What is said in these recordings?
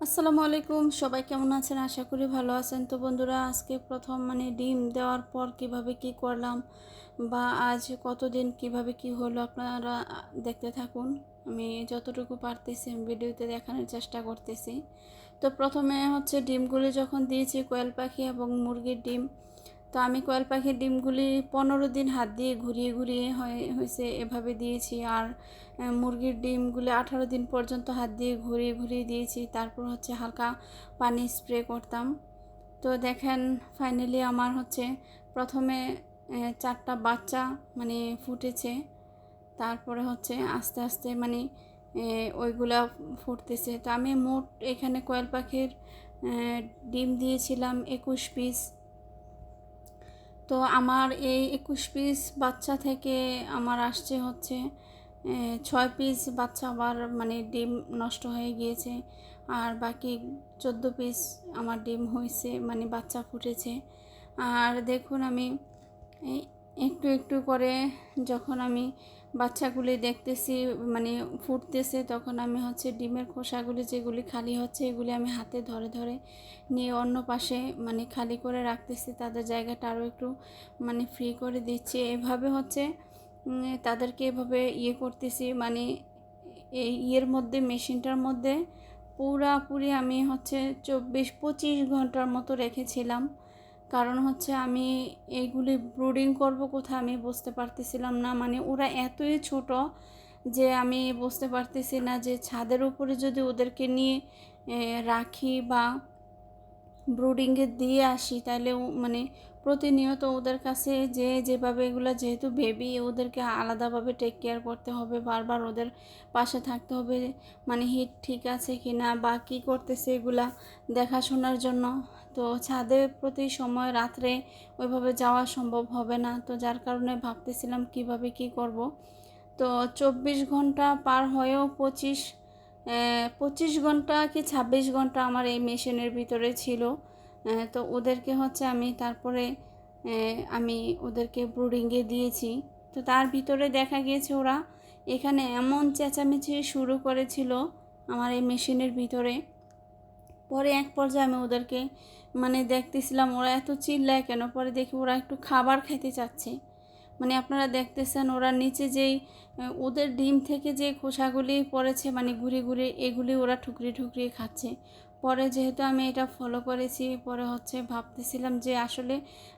আসসালামু আলাইকুম। সবাই কেমন আছেন? আশা করি ভালো আছেন। তো বন্ধুরা, আজকে প্রথম মানে ডিম দেওয়ার পর কীভাবে কি করলাম বা আজ কতদিন কীভাবে কি হলো আপনারা দেখতে থাকুন। আমি যতটুকু পারতেছি ভিডিওতে দেখানোর চেষ্টা করতেছি। তো প্রথমে হচ্ছে ডিমগুলি যখন দিয়েছি কোয়েল পাখি এবং মুরগির ডিম তো আমি কোয়েল পাখির ডিমগুলি পনেরো দিন হাত দিয়ে ঘুরিয়ে ঘুরিয়ে হয়েছে এভাবে দিয়েছি। আর মুরগির ডিমগুলি আঠারো দিন পর্যন্ত হাত দিয়ে ঘুরিয়ে ঘুরিয়ে দিয়েছি। তারপর হচ্ছে হালকা পানি স্প্রে করতাম। তো দেখেন, ফাইনালি আমার হচ্ছে প্রথমে চারটা বাচ্চা মানে ফুটেছে। তারপরে হচ্ছে আস্তে আস্তে মানে ওইগুলা ফুটতেছে। তো আমি মোট এখানে কোয়েল পাখির ডিম দিয়েছিলাম একুশ পিস। তো আমার এই একুশ পিস বাচ্চা থেকে আমার আসছে হচ্ছে ছয় পিস বাচ্চা আবার মানে ডিম নষ্ট হয়ে গিয়েছে। আর বাকি চোদ্দ পিস আমার ডিম হয়েছে মানে বাচ্চা ফুটেছে। আর দেখুন আমি একটু একটু করে যখন আমি বাচ্চাগুলি দেখতেছি মানে ফুটতেছে, তখন আমি হচ্ছে ডিমের খোসাগুলি যেগুলি খালি হচ্ছে, এগুলি আমি হাতে ধরে ধরে নিয়ে অন্য পাশে মানে খালি করে রাখতেছি। তাদের জায়গাটা আরও একটু মানে ফ্রি করে দিচ্ছি। এভাবে হচ্ছে তাদেরকে এভাবে ইয়ে করতেছি মানে এই ইয়ের মধ্যে, মেশিনটার মধ্যে পুরাপুরি আমি হচ্ছে চব্বিশ পঁচিশ ঘণ্টার মতো রেখেছিলাম। কারণ হচ্ছে আমি এইগুলি ব্রুডিং করব কোথায় আমি বুঝতে পারতেছিলাম না। মানে ওরা এতই ছোট যে আমি বুঝতে পারতেছি না যে ছাদের উপরে যদি ওদেরকে নিয়ে রাখি বা ব্রুডিংয়ে দিয়ে আসি তাহলে মানে প্রতিনিয়ত ওদের কাছে যে যেভাবে এগুলো যেহেতু বেবি ওদেরকে আলাদাভাবে টেক কেয়ার করতে হবে, বারবার ওদের পাশে থাকতে হবে মানে হিট ঠিক আছে কি না বা কী করতেছে এগুলা দেখাশোনার জন্য। তো ছাদের প্রতি সময় রাত্রে ওইভাবে যাওয়া সম্ভব হবে না, তো যার কারণে ভাবতেছিলাম কীভাবে কি করব। তো চব্বিশ ঘণ্টা পার হয়েও পঁচিশ পঁচিশ ঘণ্টা কি ছাব্বিশ ঘণ্টা আমার এই মেশিনের ভিতরে ছিল। তো ওদেরকে হচ্ছে আমি তারপরে আমি ওদেরকে ব্রুডিংয়ে দিয়েছি। তো তার ভিতরে দেখা গিয়েছে ওরা এখানে এমন চেঁচামেচি শুরু করেছিল আমার এই মেশিনের ভিতরে। পরে এক পর্যায়ে আমি ওদেরকে মানে দেখতেছিলাম ওরা এত চিল্লায় কেন? পরে দেখি ওরা একটু খাবার খেতে চাচ্ছে। মানে আপনারা দেখতেছেন ওরা নিচে যেই ওদের ডিম থেকে যে খোসাগুলি পড়েছে মানে ঘুরে ঘুরে এগুলি ওরা ঠুকরি ঠুকরিয়ে খাচ্ছে। পরে যেহেতু আমি এটা ফলো করেছি, পরে হচ্ছে ভাবতেছিলাম যে আসলে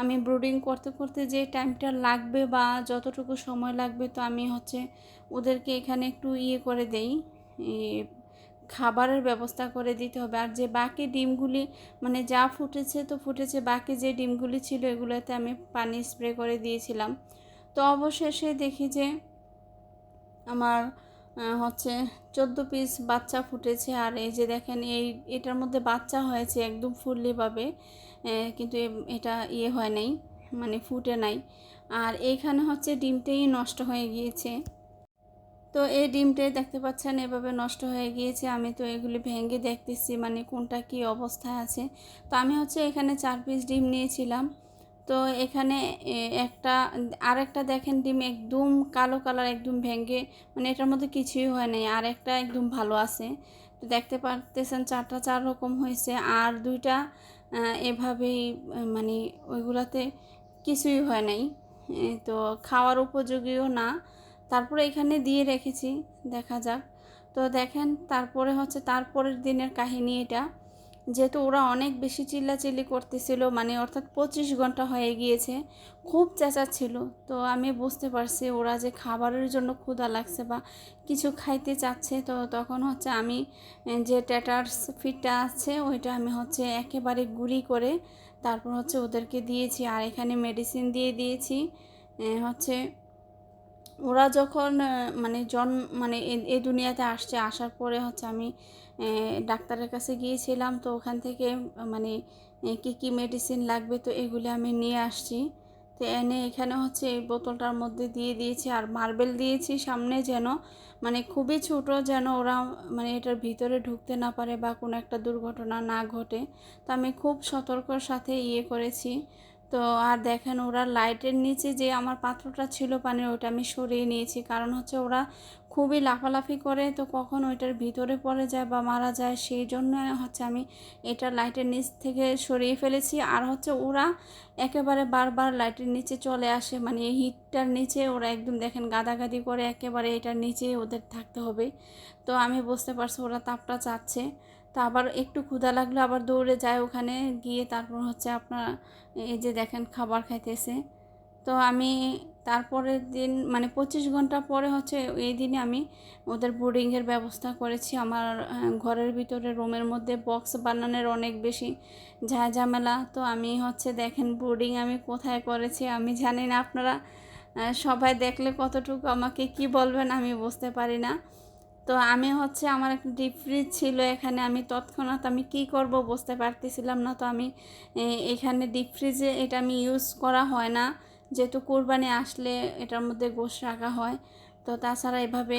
আমি ব্রুডিং করতে করতে যে টাইমটা লাগবে বা যতটুকু সময় লাগবে তো আমি হচ্ছে ওদেরকে এখানে একটু ইয়ে করে দেই খাবারের ব্যবস্থা করে দিতে হবে। আর যে বাকি ডিমগুলি মানে যা ফুটেছে তো ফুটেছে, বাকি যে ডিমগুলি ছিল এগুলোতে আমি পানি স্প্রে করে দিয়েছিলাম। তো অবশেষে দেখি যে আমার হচ্ছে চোদ্দ পিস বাচ্চা ফুটেছে। আর এই যে দেখেন, এই, এটার মধ্যে বাচ্চা হয়েছে একদম ফুললিভাবে কিন্তু এটা ইয়ে হয় নাই মানে ফুটে নাই। আর এইখানে হচ্ছে ডিমটাই নষ্ট হয়ে গিয়েছে। তো এই ডিমটাই দেখতে পাচ্ছেন, এভাবে নষ্ট হয়ে গিয়েছে। আমি তো এগুলি ভেঙে দেখতেছি মানে কোনটা কি অবস্থায় আছে। তো আমি হচ্ছে এখানে চার পিস ডিম নিয়েছিলাম। তো এখানে একটা আর একটা দেখেন ডিম একদম কালো কালার, একদম ভেঙে মানে এটার মধ্যে কিছুই হয় নাই। আর একটা একদম ভালো আছে। তো দেখতে পারতেছেন চারটা চার রকম হয়েছে। আর দুইটা এভাবেই মানে ওইগুলাতে কিছুই হয় নাই। তো খাওয়ার উপযোগীও না। তারপরে এখানে দিয়ে রেখেছি, দেখা যাক। তো দেখেন, তারপরে হচ্ছে, তারপরের দিনের কাহিনী এটা। যেহেতু ওরা অনেক বেশি চিল্লাচিল্লি করতেছিল মানে অর্থাৎ পঁচিশ ঘণ্টা হয়ে গিয়েছে, খুব চেঁচাচ্ছিল তো আমি বুঝতে পারছি ওরা যে খাবারের জন্য ক্ষুধা লাগছে বা কিছু খাইতে চাচ্ছে, তো তখন হচ্ছে আমি যে ট্যাটার্স ফিটটা আছে, ওইটা আমি হচ্ছে একেবারে গুঁড়ি করে তারপর হচ্ছে ওদেরকে দিয়েছি। আর এখানে মেডিসিন দিয়ে দিয়েছি হচ্ছে ওরা যখন মানে জন মানে এই দুনিয়াতে আসছে, আসার পরে হচ্ছে আমি ডাক্তারের কাছে গিয়েছিলাম। তো ওখান থেকে মানে কী কী মেডিসিন লাগবে তো এগুলি আমি নিয়ে আসছি। তো এনে এখানে হচ্ছে এই বোতলটার মধ্যে দিয়ে দিয়েছি আর মার্বেল দিয়েছি সামনে যেন মানে খুবই ছোট যেন ওরা মানে এটার ভিতরে ঢুকতে না পারে বা কোনো একটা দুর্ঘটনা না ঘটে। তো আমি খুব সতর্কর সাথে ইয়ে করেছি। তো আর দেখেন ওরা লাইটের নিচে যে আমার পাত্রটা ছিল পানির ওটা আমি সরিয়ে নিয়েছি। কারণ হচ্ছে ওরা খুবই লাফালাফি করে, তো কখন ওইটার ভিতরে পড়ে যায় বা মারা যায়, সেই জন্য হচ্ছে আমি এটা লাইটের নিচ থেকে সরিয়ে ফেলেছি। আর হচ্ছে ওরা একেবারে বারবার লাইটের নিচে চলে আসে মানে এই হিটটার নিচে ওরা একদম দেখেন গাদাগাদি করে, একেবারে এটার নিচে ওদের থাকতে হবে। তো আমি বুঝতে পারছি ওরা তাপটা চাচ্ছে। তো আবার একটু ক্ষুধা লাগলে, আবার দৌড়ে যায় ওখানে গিয়ে তারপর হচ্ছে আপনার এই যে দেখেন খাবার খাইতেছে। তো আমি তারপরের দিন মানে পঁচিশ ঘণ্টা পরে হচ্ছে এই দিনে আমি ওদের বোর্ডিংয়ের ব্যবস্থা করেছি। আমার ঘরের ভিতরে রুমের মধ্যে বক্স বানানোর অনেক বেশি ঝামেলা। তো আমি হচ্ছে দেখেন বোর্ডিং আমি কোথায় করেছি আমি জানি না আপনারা সবাই দেখলে কতটুকু আমাকে কি বলবেন আমি বুঝতে পারি না। তো আমি হচ্ছে আমার একটা ডিপ ফ্রিজ ছিল, এখানে আমি তৎক্ষণাৎ আমি কি করব বুঝতে পারতেছিলাম না। তো আমি এখানে ডিপ ফ্রিজে এটা আমি ইউজ করা হয় না। যেহেতু কোরবানি আসলে এটার মধ্যে গোশ রাখা হয়, তো তাছাড়া এভাবে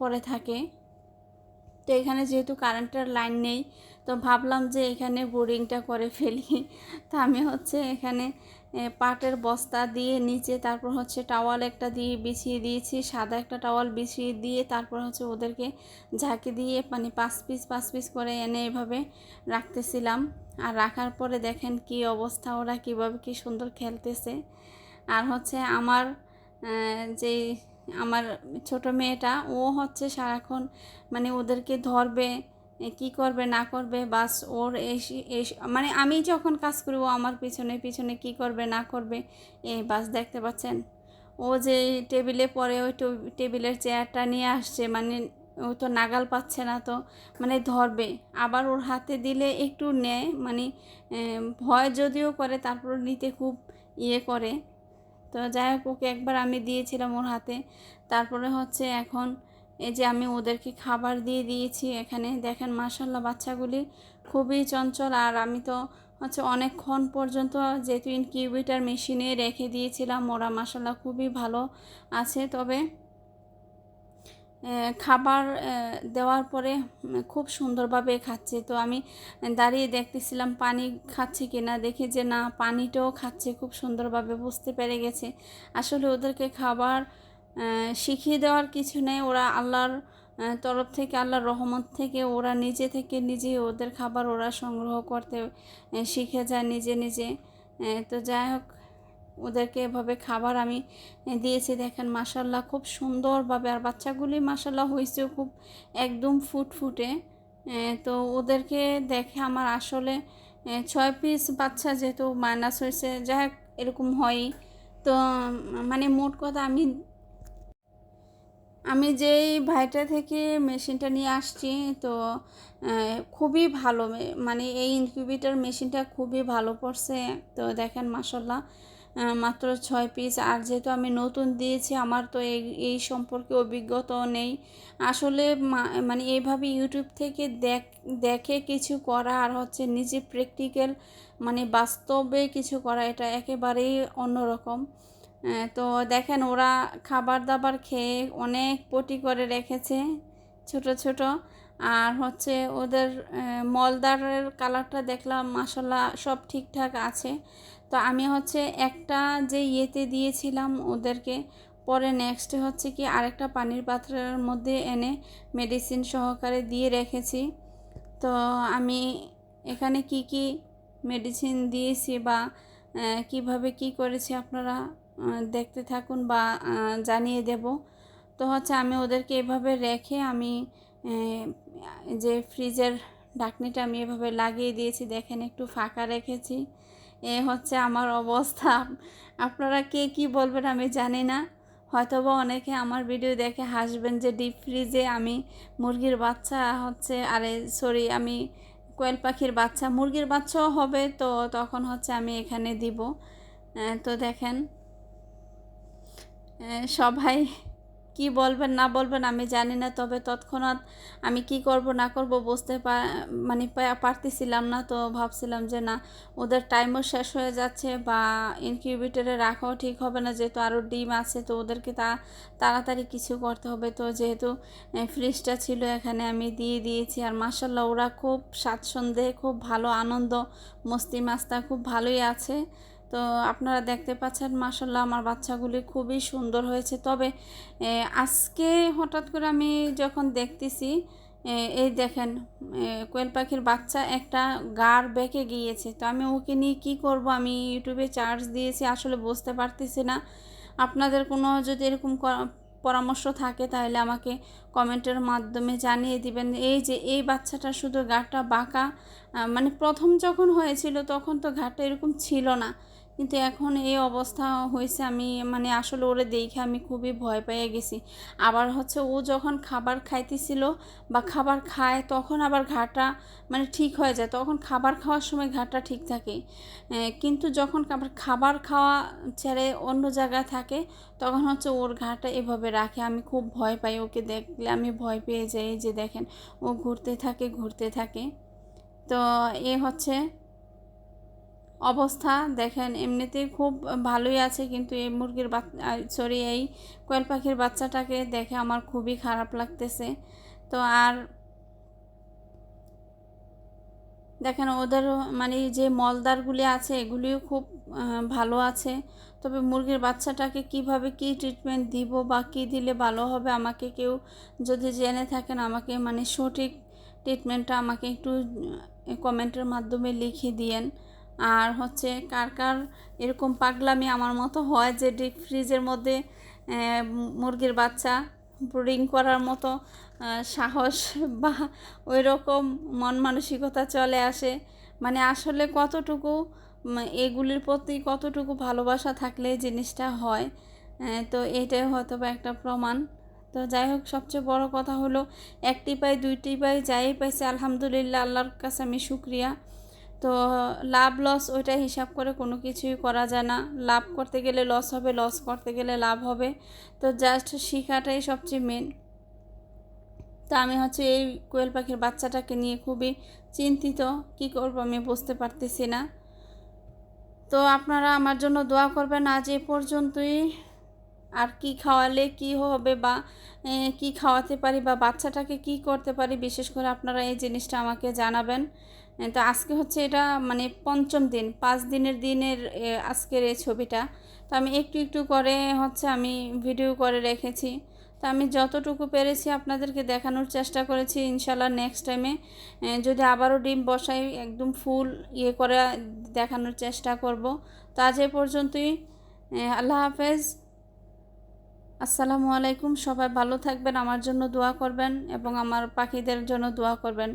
পরে থাকে। তো এখানে যেহেতু কারেন্টের লাইন নেই, তো ভাবলাম যে এখানে বোরিংটা করে ফেলি। তো আমি হচ্ছে এখানে পাটের বস্তা দিয়ে নিচে তারপর হচ্ছে টাওয়াল একটা দিয়ে বিছিয়ে দিয়েছি, সাদা একটা টাওয়াল বিছিয়ে দিয়ে তারপর হচ্ছে ওদেরকে ঝাঁকি দিয়ে মানে পাঁচ পিস পাঁচ পিস করে এনে এভাবে রাখতেছিলাম। আর রাখার পরে দেখেন কি অবস্থা, ওরা কীভাবে কি সুন্দর খেলতেছে। আর হচ্ছে আমার যে আমার ছোট মেয়েটা, ও হচ্ছে সারাক্ষণ মানে ওদেরকে ধরবে কি করবে, না করবে, বাস ওর এই মানে আমি যখন কাজ করি, ও আমার পিছনে পিছনে কি করবে, না করবে এই বাস দেখতে পাচ্ছেন? ও যে টেবিলে পরে ওই টেবিলের চেয়ারটা নিয়ে আসছে মানে ও তো নাগাল পাচ্ছে না তো মানে ধরবে। আবার ওর হাতে দিলে একটু নেয় মানে ভয় যদিও করে তারপর নিতে খুব ইয়ে করে। তো যাই হোক ওকে একবার আমি দিয়েছিলাম ওর হাতে। তারপরে হচ্ছে এখন এই যে আমি ওদেরকে খাবার দিয়ে দিয়েছি এখানে। দেখেন মার্শাল্লাহ বাচ্চাগুলি খুবই চঞ্চল। আর আমি তো হচ্ছে অনেকক্ষণ পর্যন্ত যেহেতু ইনকিউবেটার মেশিনে রেখে দিয়েছিলাম, ওরা মাসাল্লাহ খুবই ভালো আছে। তবে খাবার দেওয়ার পরে খুব সুন্দরভাবে খাচ্ছে। তো আমি দাঁড়িয়ে দেখতেছিলাম পানি খাচ্ছে কি না দেখি যে না, পানিটাও খাচ্ছে, খুব সুন্দরভাবে বুঝতে পেরে গেছে। আসলে ওদেরকে খাবার শিখিয়ে দেওয়ার কিছু নেই। ওরা আল্লাহর তরফ থেকে, আল্লাহর রহমত থেকে, ওরা নিজে থেকে নিজে ওদের খাবার ওরা সংগ্রহ করতে শিখে যায় নিজে নিজে। তো যাই হোক ওদেরকে এভাবে খাবার আমি দিয়েছি। দেখেন মাসাল্লাহ খুব সুন্দরভাবে। আর বাচ্চাগুলি মাসাল্লাহ হয়েছে খুব একদম ফুটফুটে। তো ওদেরকে দেখে আমার আসলে ছয় পিস বাচ্চা যেহেতু মাইনাস হয়েছে, যাই এরকম হয় তো মানে মোট কথা আমি আমি যেই ভাইটা থেকে মেশিনটা নিয়ে আসছি, তো খুবই ভালো। মানে এই ইনকিউবেটার মেশিনটা খুবই ভালো পড়ছে। তো দেখেন মাসাল্লাহ মাত্র ছয় পিস আর যেহেতু আমি নতুন দিয়েছি, আমার তো এই এই সম্পর্কে অভিজ্ঞতাও নেই। আসলে মানে এইভাবে ইউটিউব থেকে দেখ, দেখে কিছু করা আর হচ্ছে নিজে প্র্যাকটিক্যাল মানে বাস্তবে কিছু করা, এটা একেবারেই অন্যরকম। তো দেখেন, ওরা খাবার দাবার খেয়ে অনেক পটি করে রেখেছে, ছোট ছোট। আর হচ্ছে ওদের মলদারের কালারটা দেখলাম মাসাল্লাহ সব ঠিকঠাক আছে। তো আমি হচ্ছে একটা যে ইয়েতে দিয়েছিলাম ওদেরকে, পরে নেক্সট হচ্ছে কি আরেকটা পানির পাত্রের মধ্যে এনে মেডিসিন সহকারে দিয়ে রেখেছি। তো আমি এখানে কি কি মেডিসিন দিয়েছি বা কীভাবে কি করেছি আপনারা দেখতে থাকুন বা জানিয়ে দেব। তো হচ্ছে আমি ওদেরকে এভাবে রেখে আমি যে ফ্রিজের ঢাকনিটা আমি এভাবে লাগিয়ে দিয়েছি, দেখেন একটু ফাঁকা রেখেছি। এ হচ্ছে আমার অবস্থা। আপনারা কে কি বলবেন আমি জানি না। হয়তোবা অনেকে আমার ভিডিও দেখে হাসবেন যে ডিপ ফ্রিজে আমি মুরগির বাচ্চা হচ্ছে, আরে সরি আমি কোয়েল পাখির বাচ্চা। মুরগির বাচ্চাও হবে তো তখন হচ্ছে আমি এখানে দিব। তো দেখেন সবাই কি বলবেন, না বলবেন আমি জানি না, তবে তৎক্ষণাৎ আমি কি করব, না করব বুঝতে মানে পারতেছিলাম না। তো ভাবছিলাম যে না, ওদের টাইমও শেষ হয়ে যাচ্ছে বা ইনকিউবেটারে রাখাও ঠিক হবে না, যেহেতু আরও ডিম আছে, তো ওদেরকে তা, তাড়াতাড়ি কিছু করতে হবে। তো যেহেতু ফ্রিজটা ছিল এখানে আমি দিয়ে দিয়েছি। আর মাসাল্লাহ ওরা খুব স্বাচ্ছন্দ্যে, খুব ভালো আনন্দ মস্তি মাস্তা খুব ভালোই আছে। তো আপনারা দেখতে পাচ্ছেন মাসাল্লাহ আমার বাচ্চাগুলি খুবই সুন্দর হয়েছে। তবে আজকে হঠাৎ করে আমি যখন দেখতেছি এই দেখেন কোয়েল পাখির বাচ্চা একটা গাড় বেঁকে গিয়েছে। তো আমি ওকে নিয়ে কী করব? আমি ইউটিউবে চার্জ দিয়েছি, আসলে বুঝতে পারতেছি না। আপনাদের কোনো যদি এরকম পরামর্শ থাকে, তাহলে আমাকে কমেন্টের মাধ্যমে জানিয়ে দিবেন। এই যে, এই বাচ্চাটা শুধু গাটা বাঁকা মানে প্রথম যখন হয়েছিল, তখন তো ঘাটটা এরকম ছিল না। কিন্তু এখন এই অবস্থা হয়েছে আমি মানে আসলে ওরে দেখে আমি খুবই ভয় পেয়ে গেছি। আবার হচ্ছে ও যখন খাবার খাইতেছিল বা খাবার খায় তখন আবার ঘাটা মানে ঠিক হয়ে যায়, তখন খাবার খাওয়ার সময় ঘাটা ঠিক থাকে। কিন্তু যখন আবার খাবার খাওয়া ছেড়ে অন্য জায়গায় থাকে তখন হচ্ছে ওর ঘাটা এভাবে রাখে। আমি খুব ভয় পাই ওকে দেখলে, আমি ভয় পেয়ে যাই যে দেখেন ও ঘুরতে থাকে ঘুরতে থাকে। তো এ হচ্ছে অবস্থা। দেখেন, এমনিতে খুব ভালোই আছে, কিন্তু এই মুরগির বাচ্চা সরি এই কোয়েল পাখির বাচ্চাটাকে দেখে আমার খুবই খারাপ লাগতেছে। তো আর দেখেন ওদের মানে যে মলদারগুলি আছে, এগুলিও খুব ভালো আছে। তবে মুরগির বাচ্চাটাকে কীভাবে কি ট্রিটমেন্ট দিব বা কি দিলে ভালো হবে আমাকে কেউ যদি জেনে থাকেন, আমাকে মানে সঠিক ট্রিটমেন্টটা আমাকে একটু কমেন্টের মাধ্যমে লিখে দিয়েন। আর হচ্ছে কার কার এরকম পাগলামি আমার মতো হয় যে ডিপ ফ্রিজের মধ্যে মুরগির বাচ্চা ব্রিডিং করার মতো সাহস বা ওই রকম মন মানসিকতা চলে আসে। মানে আসলে কতটুকু এগুলির প্রতি কতটুকু ভালোবাসা থাকলে জিনিসটা হয় তো এটাই হয়তো বা একটা প্রমাণ। তো যাই হোক, সবচেয়ে বড় কথা হলো, একটি পাই দুইটি পাই যাই পাইছে, আলহামদুলিল্লাহ, আল্লাহর কাছে আমি শুক্রিয়া। তো লাভ লস ওইটা হিসাব করে কোনো কিছুই করা যায় না। লাভ করতে গেলে লস হবে, লস করতে গেলে লাভ হবে। তো জাস্ট শেখাটাই সবচেয়ে মেন তো আমি হচ্ছে এই কোয়েল পাখির বাচ্চাটাকে নিয়ে খুবই চিন্তিত, কি করব আমি বুঝতে পারতেছি না। তো আপনারা আমার জন্য দোয়া করবেন আজ এ পর্যন্তই। আর কি খাওয়ালে কি হবে বা কি খাওয়াতে পারি বা বাচ্চাটাকে কি করতে পারি, বিশেষ করে আপনারা এই জিনিসটা আমাকে জানাবেন। তো আজকে হচ্ছে এটা মানে পঞ্চম দিন, পাঁচ দিনের দিনের আজকের এই ছবিটা। তো আমি একটু একটু করে হচ্ছে আমি ভিডিও করে রেখেছি। তো আমি যতটুকু পেরেছি আপনাদেরকে দেখানোর চেষ্টা করেছি ইনশাল্লাহ নেক্সট টাইমে যদি আবারও ডিম বসাই, একদম ফুল ইয়ে করে দেখানোর চেষ্টা করব। তো আজ এ পর্যন্তই আল্লাহ হাফেজ। আসসালামু আলাইকুম, সবাই ভালো থাকবেন, আমার জন্য দোয়া করবেন এবং আমার পাখিদের জন্য দোয়া করবেন।